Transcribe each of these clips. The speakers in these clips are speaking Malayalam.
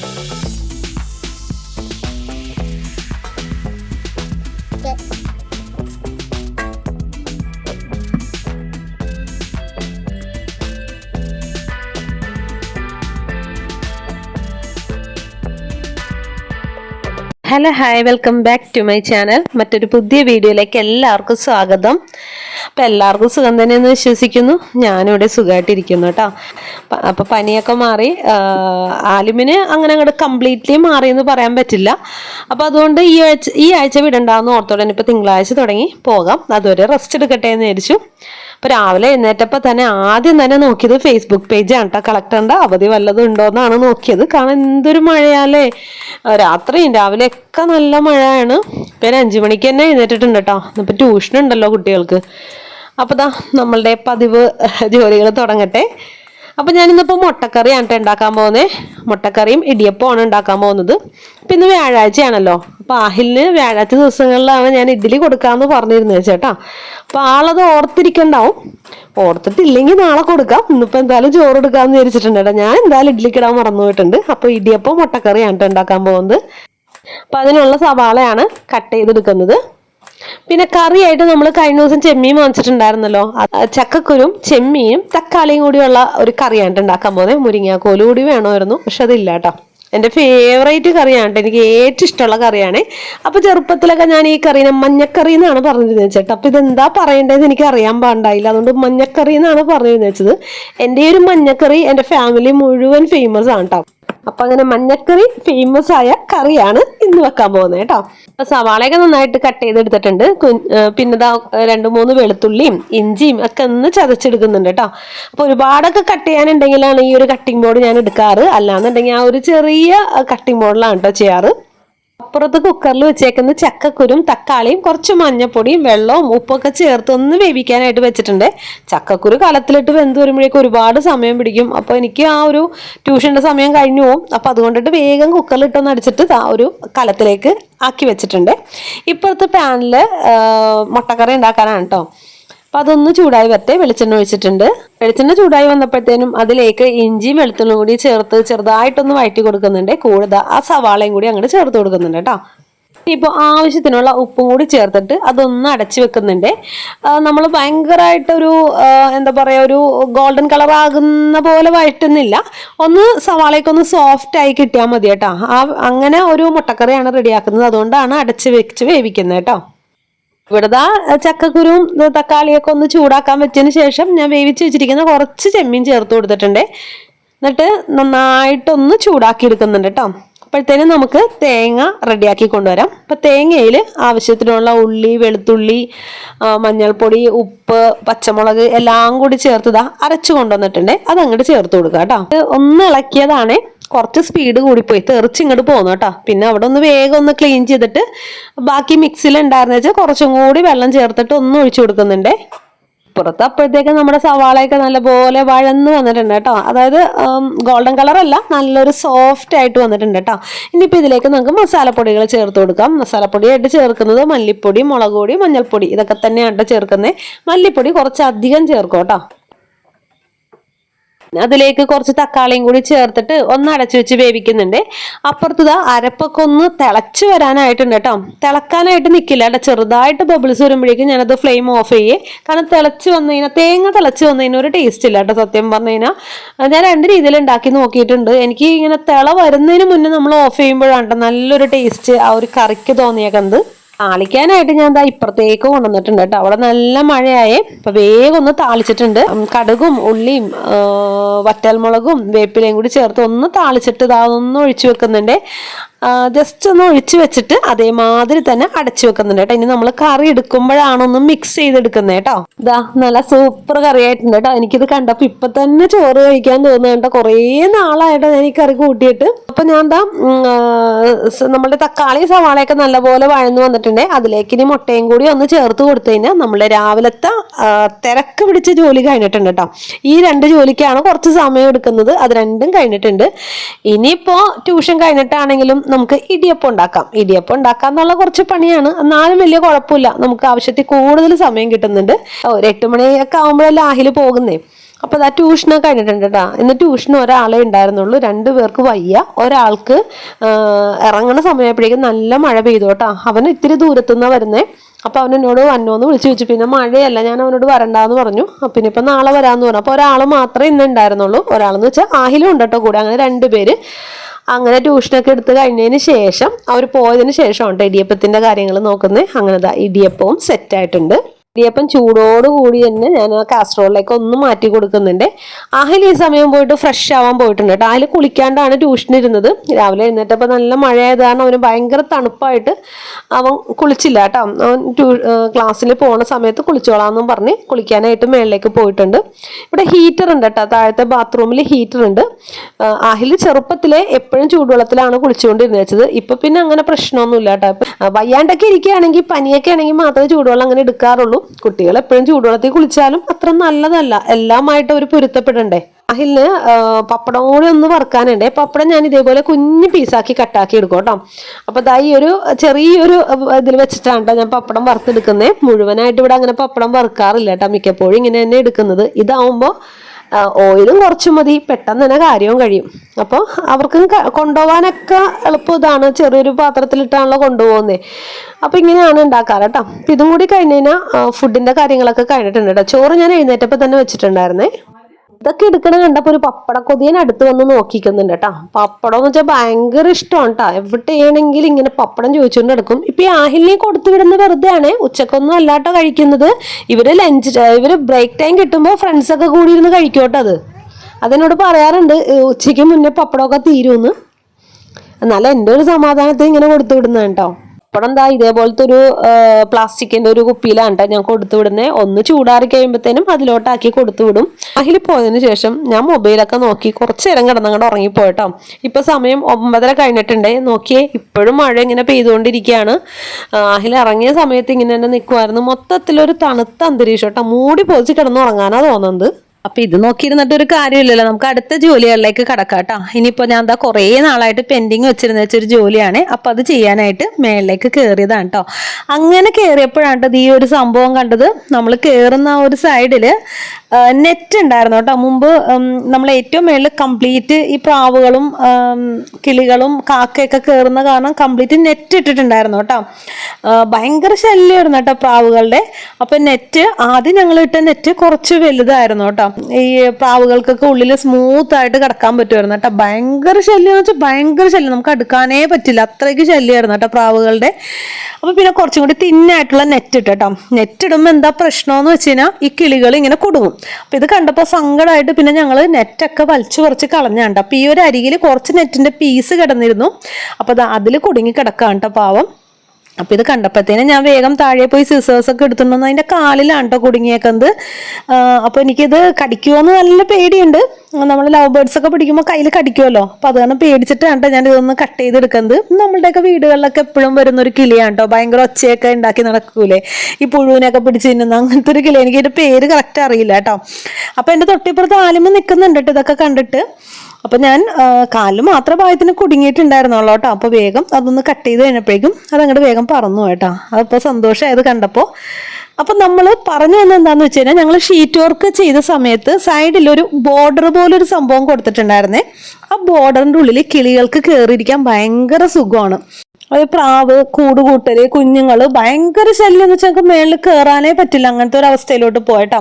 Thank you. Hello hi welcome back to my channel. മറ്റൊരു പുതിയ വീഡിയോയിലേക്ക് എല്ലാവർക്കും സ്വാഗതം. അപ്പം എല്ലാവർക്കും സുഖം തന്നെയെന്ന് വിശ്വസിക്കുന്നു. ഞാനിവിടെ സുഖമായിട്ടിരിക്കുന്നു കേട്ടോ. അപ്പം പനിയൊക്കെ മാറി. ആലിമിന് അങ്ങനെ അങ്ങോട്ട് കംപ്ലീറ്റ്ലി മാറിയെന്ന് പറയാൻ പറ്റില്ല. അപ്പം അതുകൊണ്ട് ഈ ആഴ്ച ഈ ആഴ്ച വിടണ്ടാന്ന് ഓർത്തോടെ ഇപ്പം തിങ്കളാഴ്ച തുടങ്ങി. പോകാം. അതുവരെ റെസ്റ്റ് എടുക്കട്ടെ എന്ന് വിചാരിച്ചു. അപ്പോൾ രാവിലെ എഴുന്നേറ്റപ്പോൾ തന്നെ ആദ്യം തന്നെ നോക്കിയത് ഫേസ്ബുക്ക് പേജാണ് കേട്ടോ കളക്ടറിന്റെ അവധി വല്ലതും ഉണ്ടോയെന്നാണ് നോക്കിയത്. കാരണം എന്തൊരു മഴയാലേ രാത്രിയും രാവിലെ ഒക്കെ നല്ല മഴയാണ്. പിന്നെ അഞ്ചു മണിക്ക് തന്നെ എഴുന്നേറ്റിട്ടുണ്ട് കേട്ടോ ഇപ്പം ട്യൂഷൻ ഉണ്ടല്ലോ കുട്ടികൾക്ക്. അപ്പോൾ ദാ നമ്മളുടെ പതിവ് ജോലികൾ തുടങ്ങട്ടെ. അപ്പം ഞാനിന്നിപ്പോൾ മുട്ടക്കറിയാണ് കേട്ടോ ഉണ്ടാക്കാൻ പോകുന്നത് മുട്ടക്കറിയും ഇടിയപ്പമാണ് ഉണ്ടാക്കാൻ പോകുന്നത്. പിന്നെ വ്യാഴാഴ്ചയാണല്ലോ. അപ്പോൾ ആഹിലിന് വ്യാഴാഴ്ച ദിവസങ്ങളിലാണ് ഞാൻ ഇഡ്ഡലി കൊടുക്കാമെന്ന് പറഞ്ഞിരുന്നത് ചേട്ടാ. അപ്പോൾ ആളത് ഓർത്തിരിക്കണ്ടാവും. ഓർത്തിട്ടില്ലെങ്കിൽ നാളെ കൊടുക്കാം. ഇന്നിപ്പോൾ എന്തായാലും ചോറ് എടുക്കാമെന്ന് വിചാരിച്ചിട്ടുണ്ട് കേട്ടോ. ഞാൻ എന്തായാലും ഇഡ്ഡലിക്കിടാൻ മറന്നു പോയിട്ടുണ്ട്. അപ്പോൾ ഇടിയപ്പം മുട്ടക്കറിയാണ് കേട്ടോ ഉണ്ടാക്കാൻ പോകുന്നത്. അപ്പം അതിനുള്ള സവാളയാണ് കട്ട് ചെയ്തെടുക്കുന്നത്. പിന്നെ കറിയായിട്ട് നമ്മൾ കഴിഞ്ഞ ദിവസം ചെമ്മീൻ വാങ്ങിച്ചിട്ടുണ്ടായിരുന്നല്ലോ. ചക്കക്കുരും ചെമ്മീനും തക്കാളിയും കൂടിയുള്ള ഒരു കറിയാണ് ഉണ്ടാക്കാൻ പോകുന്നത്. മുരിങ്ങാക്കോൽ കൂടി വേണമായിരുന്നു പക്ഷെ അതില്ല കേട്ടോ. എന്റെ ഫേവറേറ്റ് കറിയാണ്. എനിക്ക് ഏറ്റവും ഇഷ്ടമുള്ള കറിയാണ്. അപ്പൊ ചെറുപ്പത്തിലൊക്കെ ഞാൻ ഈ കറീനെ മഞ്ഞക്കറി എന്നാണ് പറഞ്ഞിരുന്നത് ചേട്ടാ. അപ്പൊ ഇതെന്താ പറയേണ്ടതെന്ന് എനിക്ക് അറിയാൻ പാണ്ടായില്ല അതുകൊണ്ട് മഞ്ഞക്കറി എന്നാണ് പറഞ്ഞിരുന്നത് എന്റെ ഒരു മഞ്ഞക്കറി എന്റെ ഫാമിലി മുഴുവൻ ഫേമസ് ആണ് കേട്ടോ. അപ്പൊ അങ്ങനെ മഞ്ഞക്കറി ഫേമസ് ആയ കറിയാണ് ഇന്ന് വെക്കാൻ പോകുന്നത് കേട്ടോ. അപ്പൊ സവാളയൊക്കെ നന്നായിട്ട് കട്ട് ചെയ്തെടുത്തിട്ടുണ്ട്. പിന്നെ രണ്ട് മൂന്ന് വെളുത്തുള്ളിയും ഇഞ്ചിയും ഒക്കെ ഒന്ന് ചതച്ചെടുക്കുന്നുണ്ട് കേട്ടോ. അപ്പൊ ഒരുപാടൊക്കെ കട്ട് ചെയ്യാനുണ്ടെങ്കിലാണ് ഈ ഒരു കട്ടിംഗ് ബോർഡ് ഞാൻ എടുക്കാറ്. അല്ലാന്നുണ്ടെങ്കിൽ ആ ഒരു ചെറിയ കട്ടിംഗ് ബോർഡിലാണ് കേട്ടോ ചെയ്യാറ്. അപ്പുറത്ത് കുക്കറിൽ വെച്ചേക്കുന്ന ചക്കക്കുരും തക്കാളിയും കുറച്ച് മഞ്ഞപ്പൊടിയും വെള്ളവും ഉപ്പൊക്കെ ചേർത്ത് ഒന്ന് വേവിക്കാനായിട്ട് വെച്ചിട്ടുണ്ട്. ചക്കക്കുരു കലത്തിലിട്ട് വെന്ത് വരുമ്പോഴേക്കും ഒരുപാട് സമയം പിടിക്കും. അപ്പോൾ എനിക്ക് ആ ഒരു ട്യൂഷന്റെ സമയം കഴിഞ്ഞു പോകും അപ്പോൾ അതുകൊണ്ടിട്ട് വേഗം കുക്കറിലിട്ടൊന്ന് അടിച്ചിട്ട് ആ ഒരു കലത്തിലേക്ക് ആക്കി വെച്ചിട്ടുണ്ട്. ഇപ്പുറത്ത് പാനിൽ മുട്ടക്കറി ഉണ്ടാക്കാനാണ് കേട്ടോ അപ്പം അതൊന്ന് ചൂടായി വരട്ടെ. വെളിച്ചെണ്ണ ഒഴിച്ചിട്ടുണ്ട്. വെളിച്ചെണ്ണ ചൂടായി വന്നപ്പോഴത്തേനും അതിലേക്ക് ഇഞ്ചിയും വെളുത്തുള്ളും കൂടി ചേർത്ത് ചെറുതായിട്ടൊന്ന് വഴറ്റി കൊടുക്കുന്നുണ്ട്. കൂടുതൽ ആ സവാളയും കൂടി അങ്ങോട്ട് ചേർത്ത് കൊടുക്കുന്നുണ്ട് കേട്ടോ. ഇപ്പോൾ ആവശ്യത്തിനുള്ള ഉപ്പും കൂടി ചേർത്തിട്ട് അതൊന്ന് അടച്ചു വെക്കുന്നുണ്ട്. നമ്മൾ ഭയങ്കരമായിട്ടൊരു എന്താ പറയുക ഒരു ഗോൾഡൻ കളർ ആകുന്ന പോലെ വഴറ്റുന്നില്ല. ഒന്ന് സവാളയൊക്കെ ഒന്ന് സോഫ്റ്റ് ആയി കിട്ടിയാൽ മതി കേട്ടോ. ആ അങ്ങനെ ഒരു മുട്ടക്കറിയാണ് റെഡിയാക്കുന്നത്. അതുകൊണ്ടാണ് അടച്ച് വെച്ച് വേവിക്കുന്നത് കേട്ടോ. ഇവിടുത്തെ ചക്കക്കുരുവും ഇത് തക്കാളിയൊക്കെ ഒന്ന് ചൂടാക്കാൻ വെച്ചതിന് ശേഷം ഞാൻ വേവിച്ച് വെച്ചിരിക്കുന്ന കുറച്ച് ചെമ്മീൻ ചേർത്ത് കൊടുത്തിട്ടുണ്ട്. എന്നിട്ട് നന്നായിട്ടൊന്ന് ചൂടാക്കി എടുക്കുന്നുണ്ട് കേട്ടോ. അപ്പോഴത്തേനും നമുക്ക് തേങ്ങ റെഡിയാക്കി കൊണ്ടുവരാം. അപ്പം തേങ്ങയിൽ ആവശ്യത്തിനുള്ള ഉള്ളി വെളുത്തുള്ളി മഞ്ഞൾപ്പൊടി ഉപ്പ് പച്ചമുളക് എല്ലാം കൂടി ചേർത്ത് ഇതാ അരച്ചു കൊണ്ടുവന്നിട്ടുണ്ട്. അത് അങ്ങോട്ട് ചേർത്ത് കൊടുക്കുക കേട്ടോ. ഒന്ന് ഇളക്കിയതാണ്. കുറച്ച് സ്പീഡ് കൂടിപ്പോയി. തെറിച്ച് ഇങ്ങോട്ട് പോന്നു കേട്ടോ. പിന്നെ അവിടെ ഒന്ന് വേഗം ഒന്ന് ക്ലീൻ ചെയ്തിട്ട് ബാക്കി മിക്സിൽ ഉണ്ടായിരുന്ന വെച്ചാൽ കുറച്ചും കൂടി വെള്ളം ചേർത്തിട്ട് ഒന്ന് ഒഴിച്ചു കൊടുക്കുന്നുണ്ടേ. പുറത്ത് അപ്പോഴത്തേക്ക് നമ്മുടെ സവാളയൊക്കെ നല്ലപോലെ വഴന്ന് വന്നിട്ടുണ്ട് കേട്ടോ. അതായത് ഗോൾഡൻ കളർ അല്ല നല്ലൊരു സോഫ്റ്റ് ആയിട്ട് വന്നിട്ടുണ്ട് കേട്ടോ. ഇനിയിപ്പോൾ ഇതിലേക്ക് നമുക്ക് മസാലപ്പൊടികൾ ചേർത്ത് കൊടുക്കാം. മസാലപ്പൊടിയായിട്ട് ചേർക്കുന്നത് മല്ലിപ്പൊടി മുളക് പൊടി മഞ്ഞൾപ്പൊടി ഇതൊക്കെ തന്നെയാണ് ചേർക്കുന്നത് മല്ലിപ്പൊടി കുറച്ചധികം ചേർക്കും കേട്ടോ. അതിലേക്ക് കുറച്ച് തക്കാളിയും കൂടി ചേർത്തിട്ട് ഒന്ന് അടച്ചു വെച്ച് വേവിക്കുന്നുണ്ട്. അപ്പുറത്ത് ഇതാ അരപ്പൊക്കെ ഒന്ന് തിളച്ച് വരാനായിട്ടുണ്ട് കേട്ടോ. തിളക്കാനായിട്ട് നിൽക്കില്ല കേട്ടോ. ചെറുതായിട്ട് ബബിൾസ് വരുമ്പോഴേക്കും ഞാനത് ഫ്ലെയിം ഓഫ് ചെയ്യേ. കാരണം തിളച്ച് വന്നു കഴിഞ്ഞാൽ തേങ്ങ തിളച്ച് വന്നു കഴിഞ്ഞാൽ ഒരു ടേസ്റ്റ് ഇല്ല കേട്ടോ സത്യം പറഞ്ഞു കഴിഞ്ഞാൽ ഞാൻ രണ്ട് രീതിയിൽ ഉണ്ടാക്കി നോക്കിയിട്ടുണ്ട്. എനിക്ക് ഇങ്ങനെ തിള വരുന്നതിന് മുന്നേ നമ്മൾ ഓഫ് ചെയ്യുമ്പോഴാണ് നല്ലൊരു ടേസ്റ്റ് ആ ഒരു കറിക്ക് തോന്നിയേക്കുന്നത് താളിക്കാനായിട്ട് ഞാൻ ദാ ഇപ്പുറത്തേക്ക് കൊണ്ടുവന്നിട്ടുണ്ട് കേട്ടോ. അവിടെ നല്ല മഴയായേ. അപ്പൊ വേഗം ഒന്ന് താളിച്ചിട്ടുണ്ട്. കടുകും ഉള്ളിയും വറ്റൽമുളകും വേപ്പിലയും കൂടി ചേർത്ത് ഒന്ന് താളിച്ചിട്ട് ഇതാ ഒന്ന് ഒഴിച്ചു വെക്കുന്നുണ്ട്. ജസ്റ്റ് ഒന്ന് ഒഴിച്ചു വെച്ചിട്ട് അതേമാതിരി തന്നെ അടച്ചു വെക്കുന്നുണ്ട് കേട്ടോ. ഇനി നമ്മൾ കറി എടുക്കുമ്പോഴാണ് ഒന്ന് മിക്സ് ചെയ്തെടുക്കുന്നത് കേട്ടോ. ഇതാ നല്ല സൂപ്പർ കറി ആയിട്ടുണ്ട് കേട്ടോ. എനിക്കിത് കണ്ടപ്പോ ഇപ്പൊ തന്നെ ചോറ് കഴിക്കാൻ തോന്നുന്നു കേട്ടോ. കുറേ നാളായിട്ട് ഞാൻ ഈ കറി കൂട്ടിയിട്ട്. അപ്പൊ ഞാൻ എന്താ നമ്മുടെ തക്കാളി സവാളയൊക്കെ നല്ലപോലെ വഴന്നു വന്നിട്ടുണ്ട്. അതിലേക്ക് ഇനി മുട്ടയും കൂടി ഒന്ന് ചേർത്ത് കൊടുത്തു കഴിഞ്ഞാൽ നമ്മുടെ രാവിലത്തെ തിരക്ക് പിടിച്ച ജോലി കഴിഞ്ഞിട്ടുണ്ട് കേട്ടോ. ഈ രണ്ട് ജോലിക്കാണ് കുറച്ച് സമയം എടുക്കുന്നത്. അത് രണ്ടും കഴിഞ്ഞിട്ടുണ്ട്. ഇനിയിപ്പോ ട്യൂഷൻ കഴിഞ്ഞിട്ടാണെങ്കിലും നമുക്ക് ഇടിയപ്പം ഉണ്ടാക്കാം. ഇടിയപ്പം ഉണ്ടാക്കാം എന്നുള്ള കുറച്ച് പണിയാണ്. എന്നാലും വലിയ കുഴപ്പമില്ല. നമുക്ക് ആവശ്യത്തിൽ കൂടുതൽ സമയം കിട്ടുന്നുണ്ട്. ഒരു എട്ട് മണിയൊക്കെ ആകുമ്പോഴല്ലേ ആഹിൽ പോകുന്നേ. അപ്പോൾ അതാ ട്യൂഷനൊക്കെ കഴിഞ്ഞിട്ടുണ്ട് കേട്ടോ. ഇന്ന് ട്യൂഷൻ ഒരാളെ ഉണ്ടായിരുന്നുള്ളൂ. രണ്ടു പേർക്ക് വയ്യ. ഒരാൾക്ക് ഇറങ്ങണ സമയപ്പോഴേക്കും നല്ല മഴ പെയ്തു കേട്ടോ. അവൻ ഇത്തിരി ദൂരത്തുനിന്നാണ് വരുന്നേ. അപ്പോൾ അവൻ എന്നോട് വന്നോന്ന് വിളിച്ചു. ചോദിച്ചു പിന്നെ മഴയല്ല. ഞാൻ അവനോട് വരണ്ടാന്ന് പറഞ്ഞു. പിന്നെ ഇപ്പം നാളെ വരാന്ന് പറഞ്ഞു. അപ്പോൾ ഒരാൾ മാത്രമേ ഇന്ന് ഉണ്ടായിരുന്നുള്ളൂ. ഒരാളെന്ന് വെച്ചാൽ ആഹിലും ഉണ്ട് കേട്ടോ കൂടെ. അങ്ങനെ രണ്ട് പേര്. അങ്ങനെ ട്യൂഷനൊക്കെ എടുത്ത് കഴിഞ്ഞതിന് ശേഷം അവർ പോയതിന് ശേഷമാണ് കേട്ടോ ഇടിയപ്പത്തിന്റെ കാര്യങ്ങൾ നോക്കുന്നത് അങ്ങനെ ഇടിയപ്പവും സെറ്റായിട്ടുണ്ട് ഇടിയപ്പം ചൂടോടുകൂടി തന്നെ ഞാൻ ആ കാസറോളിലേക്ക് ഒന്ന് മാറ്റി കൊടുക്കുന്നുണ്ട്. ആഹിൽ ഈ സമയം പോയിട്ട് ഫ്രഷ് ആവാൻ പോയിട്ടുണ്ട് കേട്ടോ ആഹിൽ കുളിക്കാണ്ടാണ് ട്യൂഷൻ ഇരുന്നത്. രാവിലെ എഴുന്നേറ്റപ്പോൾ നല്ല മഴയായത് കാരണം അവന് ഭയങ്കര തണുപ്പായിട്ട് അവൻ കുളിച്ചില്ല കേട്ടോ അവൻ ട്യൂ ക്ലാസ്സിൽ പോണ സമയത്ത് കുളിച്ചോളാമെന്നും പറഞ്ഞ് കുളിക്കാനായിട്ട് മേളിലേക്ക് പോയിട്ടുണ്ട്. ഇവിടെ ഹീറ്റർ ഉണ്ട് കേട്ടോ താഴത്തെ ബാത്റൂമിൽ ഹീറ്റർ ഉണ്ട്. ആഹിൽ ചെറുപ്പത്തിലെ എപ്പോഴും ചൂടുവെള്ളത്തിലാണ് കുളിച്ചുകൊണ്ടിരുന്നത് വെച്ചത്. ഇപ്പം പിന്നെ അങ്ങനെ പ്രശ്നമൊന്നുമില്ല കേട്ടോ വയ്യാണ്ടൊക്കെ ഇരിക്കുകയാണെങ്കിൽ പനിയൊക്കെ ആണെങ്കിൽ മാത്രമേ ചൂടുവെള്ളം അങ്ങനെ എടുക്കാറുള്ളൂ. കുട്ടികൾ എപ്പോഴും ചൂടുവെള്ളത്തിൽ കുളിച്ചാലും അത്ര നല്ലതല്ല. എല്ലാമായിട്ട് അവർ പൊരുത്തപ്പെടണ്ടേ. അഹിലിന് പപ്പടം ഒന്ന് വറുക്കാനുണ്ട്. പപ്പടം ഞാൻ ഇതേപോലെ കുഞ്ഞു പീസാക്കി കട്ടാക്കി എടുക്കും കേട്ടോ. അപ്പോൾ ദാ ഈ ഒരു ചെറിയൊരു ഇതിൽ വെച്ചിട്ടാണ് ട്ടോ ഞാൻ പപ്പടം വറുത്തെടുക്കുന്നത് മുഴുവനായിട്ട് ഇവിടെ അങ്ങനെ പപ്പടം വറുക്കാറില്ല കേട്ടോ മിക്കപ്പോഴും ഇങ്ങനെ തന്നെ എടുക്കുന്നത്. ഇതാവുമ്പോൾ ഓയിലും കുറച്ച് മതി. പെട്ടെന്ന് തന്നെ കാര്യവും കഴിയും. അപ്പോൾ അവർക്കും കൊണ്ടുപോകാനൊക്കെ എളുപ്പം ഇതാണ്. ചെറിയൊരു പാത്രത്തിലിട്ടാണല്ലോ കൊണ്ടുപോകുന്നത് അപ്പോൾ ഇങ്ങനെയാണ് ഉണ്ടാക്കാറ് കേട്ടോ. ഇതും കൂടി കഴിഞ്ഞ് കഴിഞ്ഞാൽ ഫുഡിന്റെ കാര്യങ്ങളൊക്കെ കഴിഞ്ഞിട്ടുണ്ട് കേട്ടോ. ചോറ് ഞാൻ എഴുന്നേറ്റപ്പോൾ തന്നെ വെച്ചിട്ടുണ്ടായിരുന്നേ. ഇതൊക്കെ എടുക്കണ കണ്ടപ്പോൾ ഒരു പപ്പട കൊതിയൻ അടുത്ത് വന്ന് നോക്കിക്കുന്നുണ്ട് കേട്ടോ. പപ്പടം എന്ന് വെച്ചാൽ ഭയങ്കര ഇഷ്ടമാണ് കേട്ടോ. എവിടെയാണെങ്കിലും ഇങ്ങനെ പപ്പടം ചോദിച്ചുകൊണ്ട് എടുക്കും ഇപ്പൊ ഈ ആഹിലിനെ കൊടുത്തു വിടുന്ന വെറുതെ ആണ് ഉച്ചക്കൊന്നും അല്ലാട്ടോ കഴിക്കുന്നത്. ഇവർ ലഞ്ച് ഇവർ ബ്രേക്ക് ടൈം കിട്ടുമ്പോൾ ഫ്രണ്ട്സ് ഒക്കെ കൂടി ഇരുന്ന് കഴിക്കോട്ടോ അത്. അതിനോട് പറയാറുണ്ട് ഉച്ചയ്ക്ക് മുന്നേ പപ്പടമൊക്കെ തീരുമെന്ന് എന്നാലും എന്റെ ഒരു സമാധാനത്തിൽ ഇങ്ങനെ കൊടുത്തു വിടുന്നതാണ് കേട്ടോ. പപ്പടം എന്താ ഇതേപോലത്തെ ഒരു പ്ലാസ്റ്റിക്കിന്റെ ഒരു കുപ്പിയിലാണ് ഞാൻ കൊടുത്തു വിടുന്നത് ഒന്ന് ചൂടാറി കഴിയുമ്പോഴത്തേനും അതിലോട്ടാക്കി കൊടുത്തു വിടും. അതിൽ പോയതിനു ശേഷം ഞാൻ മൊബൈലൊക്കെ നോക്കി കുറച്ച് നേരം കിടന്നങ്ങോട്ട് ഉറങ്ങിപ്പോയിട്ടോ. ഇപ്പൊ സമയം ഒമ്പതര കഴിഞ്ഞിട്ടുണ്ട്. നോക്കിയേ ഇപ്പോഴും മഴ ഇങ്ങനെ പെയ്തുകൊണ്ടിരിക്കുകയാണ് അഹിൽ ഇറങ്ങിയ സമയത്ത് ഇങ്ങനെ തന്നെ നിൽക്കുമായിരുന്നു മൊത്തത്തിലൊരു തണുത്ത അന്തരീക്ഷം കേട്ടോ മൂടി പൊതിച്ച് കിടന്നുറങ്ങാനാ തോന്നുന്നത്. അപ്പൊ ഇത് നോക്കിയിരുന്നിട്ട് ഒരു കാര്യമില്ലല്ലോ. നമുക്ക് അടുത്ത ജോലികളിലേക്ക് കടക്കാം കേട്ടോ. ഇനിയിപ്പോ ഞാൻ എന്താ കുറേ നാളായിട്ട് പെൻഡിങ് വെച്ചിരുന്ന വെച്ചൊരു ജോലിയാണ്. അപ്പൊ അത് ചെയ്യാനായിട്ട് മേളിലേക്ക് കയറിയതാണ് കേട്ടോ. അങ്ങനെ കയറിയപ്പോഴാണ് ഈ ഒരു സംഭവം കണ്ടത്. നമ്മൾ കയറുന്ന ആ ഒരു സൈഡിൽ നെറ്റ് ഉണ്ടായിരുന്നു കേട്ടോ. മുമ്പ് നമ്മൾ ഏറ്റവും മേളിൽ കംപ്ലീറ്റ് ഈ പ്രാവുകളും കിളികളും കാക്കയൊക്കെ കയറുന്ന കാരണം കംപ്ലീറ്റ് നെറ്റ് ഇട്ടിട്ടുണ്ടായിരുന്നു കേട്ടോ. ഭയങ്കര ശല്യമായിരുന്നു കേട്ടോ പ്രാവുകളുടെ. അപ്പൊ നെറ്റ് ആദ്യം ഞങ്ങൾ ഇട്ട നെറ്റ് കുറച്ച് വലുതായിരുന്നു കേട്ടോ. ഈ പ്രാവുകൾക്കൊക്കെ ഉള്ളിൽ സ്മൂത്ത് ആയിട്ട് കിടക്കാൻ പറ്റുമായിരുന്നു കേട്ടോ. ഭയങ്കര ശല്യം എന്ന് വെച്ചാൽ ഭയങ്കര ശല്യം. നമുക്ക് അടുക്കാനേ പറ്റില്ല. അത്രയ്ക്ക് ശല്യമായിരുന്നു കേട്ടോ പ്രാവുകളുടെ. അപ്പൊ പിന്നെ കുറച്ചും കൂടി തിന്നായിട്ടുള്ള നെറ്റ് ഇട്ട് കേട്ടോ. നെറ്റ് ഇടുമ്പോൾ എന്താ പ്രശ്നമെന്ന് വെച്ച് കഴിഞ്ഞാൽ ഈ കിളികൾ ഇങ്ങനെ കുടുങ്ങും. അപ്പൊ ഇത് കണ്ടപ്പോൾ സങ്കടമായിട്ട് പിന്നെ ഞങ്ങൾ നെറ്റൊക്കെ വലിച്ചു കുറച്ച് കളഞ്ഞാണ്ട് അപ്പൊ ഈ ഒരു അരികിൽ കുറച്ച് നെറ്റിന്റെ പീസ് കിടന്നിരുന്നു. അപ്പൊ അതിൽ കുടുങ്ങി കിടക്കാണ് കേട്ടോ പാവം. അപ്പൊ ഇത് കണ്ടപ്പോഴത്തേനും ഞാൻ വേഗം താഴെ പോയി സിസേഴ്സ് ഒക്കെ എടുത്തുണ്ടെന്ന് അതിന്റെ കാലിലാണ് കേട്ടോ കുടുങ്ങിയേക്കുന്നത് അപ്പൊ എനിക്കിത് കടിക്കുമോന്ന് നല്ല പേടിയുണ്ട്. നമ്മൾ ലവ് ബേർഡ്സ് ഒക്കെ പിടിക്കുമ്പോൾ കയ്യിൽ കടിക്കുമല്ലോ അപ്പൊ അത് കാരണം പേടിച്ചിട്ടാണ് ഞാൻ ഇതൊന്ന് കട്ട് ചെയ്തെടുക്കുന്നത്. നമ്മളുടെയൊക്കെ വീടുകളിലൊക്കെ എപ്പോഴും വരുന്ന ഒരു കിളിയാണ് കേട്ടോ ഭയങ്കര ഒച്ചയൊക്കെ ഉണ്ടാക്കി നടക്കൂലേ. ഈ പുഴുവിനൊക്കെ പിടിച്ച് തിന്നുന്ന അങ്ങനത്തെ ഒരു കിളി. എനിക്ക് ഇതിന്റെ പേര് കറക്റ്റ് അറിയില്ല കേട്ടോ. അപ്പൊ എന്റെ തൊട്ടിപ്പുറത്ത് ആലുമ നിൽക്കുന്നുണ്ട് കേട്ടോ ഇതൊക്കെ കണ്ടിട്ട്. അപ്പൊ ഞാൻ കാൽ കാലിൽ മാത്രം പായത്തിന് കുടുങ്ങിയിട്ടുണ്ടായിരുന്നുള്ളൂ കേട്ടോ. അപ്പൊ വേഗം അതൊന്ന് കട്ട് ചെയ്ത് കഴിഞ്ഞപ്പോഴേക്കും അതങ്ങോട്ട് വേഗം പറന്നു കേട്ടോ. അതിപ്പോ സന്തോഷമായത് കണ്ടപ്പോൾ അപ്പൊ നമ്മൾ പറഞ്ഞു വന്നത് എന്താന്ന് വെച്ച് കഴിഞ്ഞാൽ ഞങ്ങൾ ഷീറ്റ് വർക്ക് ചെയ്ത സമയത്ത് സൈഡിൽ ഒരു ബോർഡർ പോലൊരു സംഭവം കൊടുത്തിട്ടുണ്ടായിരുന്നേ. ആ ബോർഡറിന്റെ ഉള്ളിൽ കിളികൾക്ക് കയറിയിരിക്കാൻ ഭയങ്കര സുഖമാണ്. അത് പ്രാവ് കൂട് കൂട്ടൽ കുഞ്ഞുങ്ങൾ ഭയങ്കര ശല്യം എന്ന് വെച്ചാൽ മേളിൽ കയറാനേ പറ്റില്ല. അങ്ങനത്തെ ഒരു അവസ്ഥയിലോട്ട് പോയിട്ടാ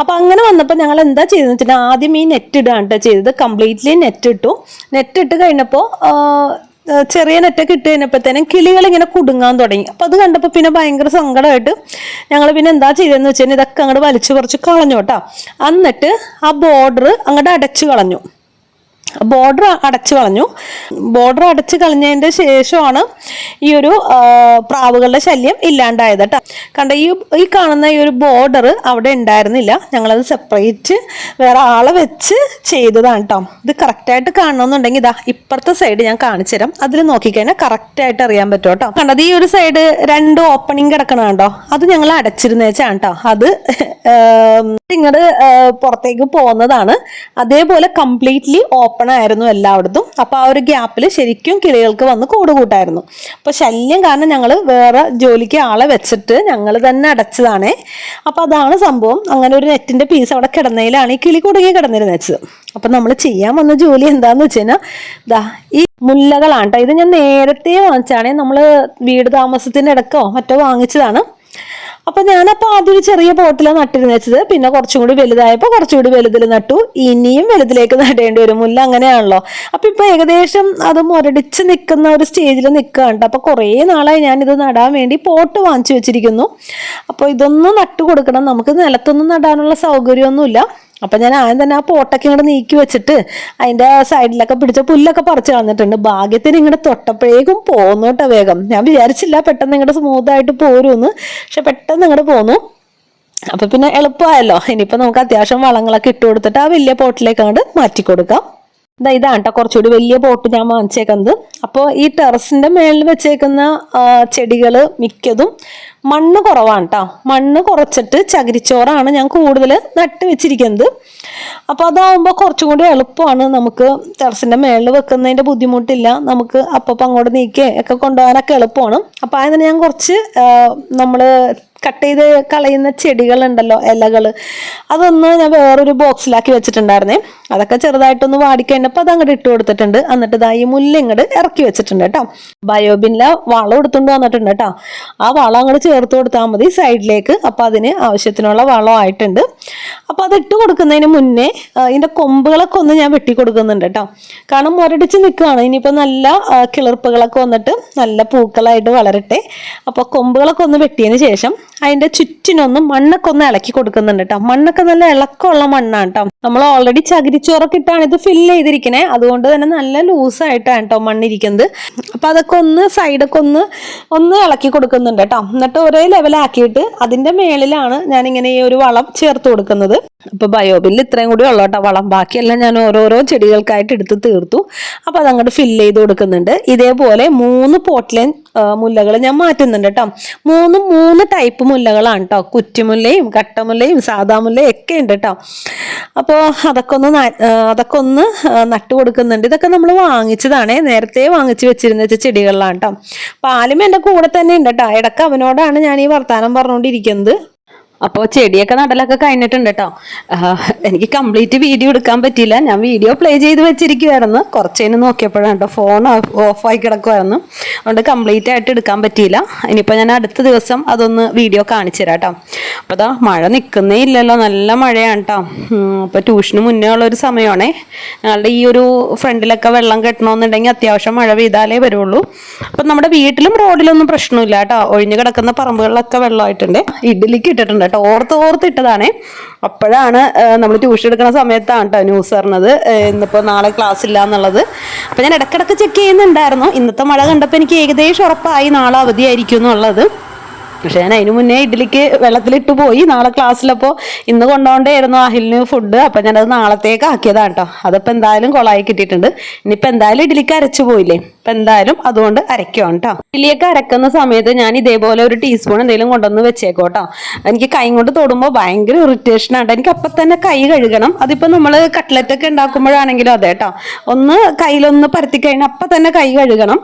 അപ്പൊ അങ്ങനെ വന്നപ്പോൾ ഞങ്ങൾ എന്താ ചെയ്തെന്ന് വെച്ചാൽ ആദ്യം ഈ നെറ്റ് ഇടാണ് ട്ടോ ചെയ്തത്. കംപ്ലീറ്റ്ലി നെറ്റ് ഇട്ടു. നെറ്റ് ഇട്ട് കഴിഞ്ഞപ്പോൾ ചെറിയ നെറ്റൊക്കെ ഇട്ട് കഴിഞ്ഞപ്പോഴത്തേനും കിളികൾ ഇങ്ങനെ കുടുങ്ങാൻ തുടങ്ങി. അപ്പോൾ അത് കണ്ടപ്പോൾ പിന്നെ ഭയങ്കര സങ്കടമായിട്ട് ഞങ്ങൾ പിന്നെ എന്താ ചെയ്തതെന്ന് വെച്ചാൽ ഇതൊക്കെ അങ്ങോട്ട് വലിച്ചു കുറച്ച് കളഞ്ഞു കേട്ടോ. എന്നിട്ട് ആ ബോർഡർ അങ്ങോട്ട് അടച്ചു കളഞ്ഞു. ബോർഡർ അടച്ചു കളഞ്ഞു. ബോർഡർ അടച്ചു കളഞ്ഞതിന്റെ ശേഷമാണ് ഈ ഒരു പ്രാവുകളുടെ ശല്യം ഇല്ലാണ്ടായത് കേട്ടോ കണ്ട ഈ ഈ കാണുന്ന ഈ ഒരു ബോർഡർ അവിടെ ഉണ്ടായിരുന്നില്ല. ഞങ്ങളത് സെപ്പറേറ്റ് വേറെ ആളെ വെച്ച് ചെയ്തതാണ് കേട്ടോ ഇത് കറക്റ്റായിട്ട് കാണണമെന്നുണ്ടെങ്കിൽ ഇതാ ഇപ്പുറത്തെ സൈഡ് ഞാൻ കാണിച്ചു തരാം. അതിൽ നോക്കിക്കഴിഞ്ഞാൽ കറക്റ്റായിട്ട് അറിയാൻ പറ്റും കേട്ടോ കണ്ടത് ഈ ഒരു സൈഡ് രണ്ട് ഓപ്പണിങ് കിടക്കണ കണ്ടോ അത് ഞങ്ങൾ അടച്ചിരുന്നേച്ചാണ് കേട്ടോ അത് ഇങ്ങോട്ട് പുറത്തേക്ക് പോകുന്നതാണ്. അതേപോലെ കംപ്ലീറ്റ്ലി ഓപ്പൺ ആയിരുന്നു എല്ലായിടത്തും. അപ്പോൾ ആ ഒരു ഗ്യാപ്പിൽ ശരിക്കും കിളികൾക്ക് വന്ന് കൂട് കൂട്ടായിരുന്നു അപ്പോൾ ശല്യം കാരണം ഞങ്ങൾ വേറെ ജോലിക്ക് ആളെ വെച്ചിട്ട് ഞങ്ങൾ തന്നെ അടച്ചതാണേ. അപ്പോൾ അതാണ് സംഭവം. അങ്ങനെ ഒരു നെറ്റിന്റെ പീസ് അവിടെ കിടന്നതിലാണ് ഈ കിളി കുടുങ്ങി കിടന്നിരുന്നത്. വെച്ചത് അപ്പം നമ്മൾ ചെയ്യാൻ വന്ന ജോലി എന്താന്ന് വെച്ച് കഴിഞ്ഞാൽ ദാ ഈ മുല്ലകളാണ് കേട്ടോ ഇത് ഞാൻ നേരത്തെ വാങ്ങിച്ചാണേ നമ്മൾ വീട് താമസത്തിന്റെ ഇടക്കോ മറ്റോ വാങ്ങിച്ചതാണ്. അപ്പൊ ഞാനപ്പോൾ ആദ്യം ഒരു ചെറിയ പോട്ടിലാണ് നട്ടിരുന്ന് വെച്ചത്. പിന്നെ കുറച്ചും കൂടി വലുതായപ്പോൾ കുറച്ചുകൂടി വലുതിൽ നട്ടു. ഇനിയും വലുതിലേക്ക് നടേണ്ടി വരും. മുല്ല അങ്ങനെയാണല്ലോ. അപ്പൊ ഇപ്പൊ ഏകദേശം അത് മുരടിച്ച് നിൽക്കുന്ന ഒരു സ്റ്റേജിൽ നിൽക്കുകയാണ് അപ്പൊ കുറേ നാളായി ഇത് നടാൻ വേണ്ടി പോട്ട് വാങ്ങിച്ചു വെച്ചിരിക്കുന്നു. അപ്പോൾ ഇതൊന്നും നട്ടു കൊടുക്കണം നമുക്ക് നിലത്തൊന്നും നടാനുള്ള സൗകര്യമൊന്നുമില്ല. അപ്പം ഞാൻ ആദ്യം തന്നെ ആ പോട്ടൊക്കെ ഇങ്ങോട്ട് നീക്കി വെച്ചിട്ട് അതിന്റെ സൈഡിലൊക്കെ പിടിച്ച പുല്ലൊക്കെ പറിച്ച് കളഞ്ഞിട്ടുണ്ട്. ഭാഗ്യത്തിന് ഇങ്ങോട്ട് തൊട്ടപ്പോഴേക്കും പോന്നു കേട്ടോ വേഗം. ഞാൻ വിചാരിച്ചില്ല പെട്ടെന്ന് ഇങ്ങോട്ട് സ്മൂത്തായിട്ട് പോരുമെന്ന് പക്ഷെ പെട്ടെന്ന് ഇങ്ങോട്ട് പോന്നു. അപ്പം പിന്നെ എളുപ്പമായല്ലോ. ഇനിയിപ്പോൾ നമുക്ക് അത്യാവശ്യം വളങ്ങളൊക്കെ ഇട്ട് കൊടുത്തിട്ട് ആ വലിയ പോട്ടിലേക്ക് അങ്ങോട്ട് മാറ്റി കൊടുക്കാം. ഇതാ ഇതാണ് കേട്ടോ കുറച്ചുകൂടി വലിയ പോട്ട് ഞാൻ വാങ്ങിച്ചേക്കുന്നത്. അപ്പോൾ ഈ ടെറസിന്റെ മേളിൽ വെച്ചേക്കുന്ന ചെടികൾ മിക്കതും മണ്ണ് കുറവാണ് കേട്ടോ മണ്ണ് കുറച്ചിട്ട് ചകിരിച്ചോറാണ് ഞാൻ കൂടുതൽ നട്ട് വെച്ചിരിക്കുന്നത്. അപ്പോൾ അതാവുമ്പോൾ കുറച്ചും കൂടി എളുപ്പമാണ് നമുക്ക് ടെറസിന്റെ മേളിൽ വെക്കുന്നതിന്റെ ബുദ്ധിമുട്ടില്ല. നമുക്ക് അപ്പം അങ്ങോട്ട് നീക്കി ഒക്കെ കൊണ്ടുപോകാനൊക്കെ എളുപ്പമാണ്. അപ്പോൾ അതിന് ഞാൻ കുറച്ച് നമ്മൾ കട്ട് ചെയ്ത് കളയുന്ന ചെടികളുണ്ടല്ലോ ഇലകൾ അതൊന്ന് ഞാൻ വേറൊരു ബോക്സിലാക്കി വെച്ചിട്ടുണ്ടായിരുന്നേ. അതൊക്കെ ചെറുതായിട്ടൊന്ന് വാടിക്കഴിഞ്ഞപ്പോൾ അത് അങ്ങോട്ട് ഇട്ട് കൊടുത്തിട്ടുണ്ട്. എന്നിട്ട് ഇതാ ഈ മുല്ല ഇങ്ങോട്ട് ഇറക്കി വെച്ചിട്ടുണ്ട് കേട്ടോ. ബയോബിനിലെ വളം എടുത്തുകൊണ്ട് വന്നിട്ടുണ്ട് കേട്ടോ. ആ വളം അങ്ങോട്ട് ചേർത്ത് കൊടുത്താൽ മതി സൈഡിലേക്ക്. അപ്പോൾ അതിന് ആവശ്യത്തിനുള്ള വളം ആയിട്ടുണ്ട്. അപ്പോൾ അത് ഇട്ട് കൊടുക്കുന്നതിന് മുന്നേ ഇതിന്റെ കൊമ്പുകളൊക്കെ ഒന്ന് ഞാൻ വെട്ടി കൊടുക്കുന്നുണ്ട് കേട്ടോ. കാരണം മുരടിച്ച് നിൽക്കുകയാണ്. ഇനിയിപ്പോൾ നല്ല കിളിർപ്പുകളൊക്കെ വന്നിട്ട് നല്ല പൂക്കളായിട്ട് വളരട്ടെ. അപ്പോൾ കൊമ്പുകളൊക്കെ ഒന്ന് വെട്ടിയതിന് ശേഷം അതിന്റെ ചുറ്റിനൊന്നും മണ്ണൊക്കെ ഒന്ന് ഇളക്കി കൊടുക്കുന്നുണ്ട് കേട്ടോ മണ്ണൊക്കെ നല്ല ഇളക്കമുള്ള മണ്ണാണ് കേട്ടോ നമ്മൾ ഓൾറെഡി ചകിരിച്ചോറൊക്കെ ഇട്ടാണ് ഇത് ഫില്ല് ചെയ്തിരിക്കണേ. അതുകൊണ്ട് തന്നെ നല്ല ലൂസായിട്ടാണ് കേട്ടോ മണ്ണിരിക്കുന്നത്. അപ്പം അതൊക്കെ ഒന്ന് സൈഡൊക്കെ ഒന്ന് ഒന്ന് ഇളക്കി കൊടുക്കുന്നുണ്ട് കേട്ടോ എന്നിട്ട് ഒരേ ലെവലാക്കിയിട്ട് അതിന്റെ മേളിലാണ് ഇങ്ങനെ ഈ ഒരു വളം ചേർത്ത് കൊടുക്കുന്നത്. അപ്പോൾ ബയോബിൽ ഇത്രയും കൂടി ഉള്ളു കേട്ടോ വളം. ബാക്കിയെല്ലാം ഞാൻ ഓരോരോ ചെടികൾക്കായിട്ട് എടുത്ത് തീർത്തു. അപ്പോൾ അതങ്ങോട്ട് ഫില്ല് ചെയ്ത് കൊടുക്കുന്നുണ്ട്. ഇതേപോലെ മൂന്ന് പോട്ടിലെ മുല്ലകൾ ഞാൻ മാറ്റുന്നുണ്ട് കേട്ടോ മൂന്ന് മൂന്ന് ടൈപ്പ് മുല്ലകളാണ് കേട്ടോ കുറ്റിമുല്ലയും കട്ടമുല്ലയും സാദാമുല്ലയും ഒക്കെ ഉണ്ട് കേട്ടോ അപ്പോൾ അതൊക്കെ ഒന്ന് അതൊക്കെ ഒന്ന് നട്ടു കൊടുക്കുന്നുണ്ട്. ഇതൊക്കെ നമ്മൾ വാങ്ങിച്ചതാണേ. നേരത്തെ വാങ്ങിച്ച് വെച്ചിരുന്ന ചെടികളിലാണ് കേട്ടോ പാലും എന്റെ കൂടെ തന്നെ ഉണ്ട് കേട്ടോ ഇടയ്ക്ക് അവനോടാണ് ഞാൻ ഈ വർത്തമാനം പറഞ്ഞുകൊണ്ടിരിക്കുന്നത് അപ്പോൾ ചെടിയൊക്കെ നടലൊക്കെ കഴിഞ്ഞിട്ടുണ്ട് കേട്ടോ എനിക്ക് കംപ്ലീറ്റ് വീഡിയോ എടുക്കാൻ പറ്റിയില്ല. ഞാൻ വീഡിയോ പ്ലേ ചെയ്ത് വെച്ചിരിക്കുമായിരുന്നു കുറച്ചതിന് നോക്കിയപ്പോഴാണ് കേട്ടോ ഫോൺ ഓഫായി കിടക്കുമായിരുന്നു അതുകൊണ്ട് കംപ്ലീറ്റ് ആയിട്ട് എടുക്കാൻ പറ്റിയില്ല. ഇനിയിപ്പോൾ ഞാൻ അടുത്ത ദിവസം അതൊന്ന് വീഡിയോ കാണിച്ചു തരാം കേട്ടോ അപ്പോൾ അതാ മഴ നിൽക്കുന്നേ ഇല്ലല്ലോ. നല്ല മഴയാണ് കേട്ടോ അപ്പോൾ ട്യൂഷന് മുന്നേ ഉള്ളൊരു സമയമാണേ. ഞങ്ങളുടെ ഈ ഒരു ഫ്രണ്ടിലൊക്കെ വെള്ളം കെട്ടണമെന്നുണ്ടെങ്കിൽ അത്യാവശ്യം മഴ പെയ്താലേ വരുള്ളൂ. അപ്പം നമ്മുടെ വീട്ടിലും റോഡിലൊന്നും പ്രശ്നമില്ല കേട്ടോ ഒഴിഞ്ഞു കിടക്കുന്ന പറമ്പുകളിലൊക്കെ വെള്ളമായിട്ടുണ്ട്. ഇഡ്ഡലിക്ക് ഇട്ടിട്ടുണ്ട് കേട്ടോ. ഓർത്ത് ഓർത്ത് ഇട്ടതാണേ. അപ്പോഴാണ് നമ്മൾ ട്യൂഷൻ എടുക്കുന്ന സമയത്താണ് കേട്ടോ ന്യൂസ് പറഞ്ഞത്. ഇന്നിപ്പോൾ നാളെ ക്ലാസ് ഇല്ല എന്നുള്ളത്. അപ്പോൾ ഞാൻ ഇടയ്ക്കിടയ്ക്ക് ചെക്ക് ചെയ്യുന്നുണ്ടായിരുന്നു. ഇന്നത്തെ മഴ കണ്ടപ്പോൾ എനിക്ക് ഏകദേശം ഉറപ്പായി നാളെ അവധിയായിരിക്കും എന്നുള്ളത്. പക്ഷെ ഞാൻ അതിന് മുന്നേ ഇഡ്ഡലിക്ക് വെള്ളത്തിലിട്ട് പോയി. നാളെ ക്ലാസ്സിലപ്പോൾ ഇന്ന് കൊണ്ടുപോകേണ്ടായിരുന്നു അഹിലിന് ഫുഡ് അപ്പം ഞാനത് നാളത്തേക്ക് ആക്കിയതാണ് കേട്ടോ അതിപ്പോൾ എന്തായാലും കൊളായി കിട്ടിയിട്ടുണ്ട്. ഇനിയിപ്പോൾ എന്തായാലും ഇഡ്ഡലിക്ക് അരച്ചു പോയില്ലേ? അപ്പം എന്തായാലും അതുകൊണ്ട് അരയ്ക്കുവാണ് കേട്ടോ ഇഡ്ഡലിയൊക്കെ അരക്കുന്ന സമയത്ത് ഞാൻ ഇതേപോലെ ഒരു ടീസ്പൂൺ എന്തെങ്കിലും കൊണ്ടുവന്ന് വെച്ചേക്കോ കേട്ടോ എനിക്ക് കൈ കൊണ്ട് തൊടുമ്പോൾ ഭയങ്കര ഇറിറ്റേഷൻ ആണ് എനിക്ക് അപ്പം തന്നെ കൈ കഴുകണം. അതിപ്പോൾ നമ്മൾ കട്ട്ലറ്റൊക്കെ ഉണ്ടാക്കുമ്പോഴാണെങ്കിലും അതെ കേട്ടോ ഒന്ന് കയ്യിലൊന്ന് പരത്തി കഴിഞ്ഞാൽ അപ്പം തന്നെ കൈ കഴുകണം.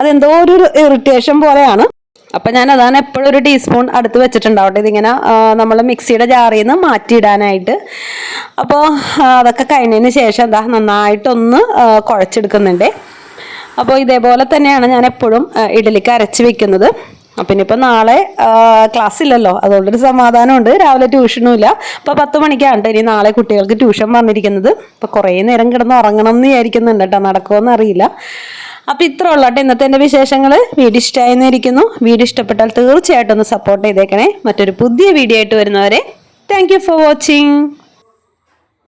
അതെന്തോ ഒരു ഇറിറ്റേഷൻ പോലെയാണ്. അപ്പം ഞാൻ അതാണ് എപ്പോഴും ഒരു ടീസ്പൂൺ അടുത്ത് വെച്ചിട്ടുണ്ടാവട്ടെ. ഇതിങ്ങനെ നമ്മൾ മിക്സിയുടെ ജാറിൽ നിന്ന് മാറ്റിയിടാനായിട്ട്. അപ്പോൾ അതൊക്കെ കഴിഞ്ഞതിന് ശേഷം എന്താ നന്നായിട്ടൊന്ന് കുഴച്ചെടുക്കുന്നുണ്ട്. അപ്പോൾ ഇതേപോലെ തന്നെയാണ് ഞാൻ എപ്പോഴും ഇഡലിക്ക് അരച്ച് വെക്കുന്നത്. ഇനിയിപ്പോൾ നാളെ ക്ലാസ് ഇല്ലല്ലോ. അതുകൊണ്ടൊരു സമാധാനമുണ്ട്. രാവിലെ ട്യൂഷനും ഇല്ല. അപ്പോൾ പത്ത് മണിക്കാണ് ഇനി നാളെ കുട്ടികൾക്ക് ട്യൂഷൻ വന്നിരിക്കുന്നത് അപ്പോൾ കുറേ നേരം കിടന്ന് ഉറങ്ങണം എന്ന് വിചാരിക്കുന്നുണ്ട് കേട്ടോ നടക്കുമോ അറിയില്ല. അപ്പോൾ ഇത്ര ഉള്ളട്ടെ ഇന്നത്തെ എന്റെ വിശേഷങ്ങൾ വീഡിയോ ഇഷ്ടമായിരിക്കുന്നു വീഡിയോ ഇഷ്ടപ്പെട്ടാൽ തീർച്ചയായിട്ടും ഒന്ന് സപ്പോർട്ട് ചെയ്തേക്കണേ. മറ്റൊരു പുതിയ വീഡിയോ ആയിട്ട് വരുന്നവരെ താങ്ക് ഫോർ വാച്ചിങ്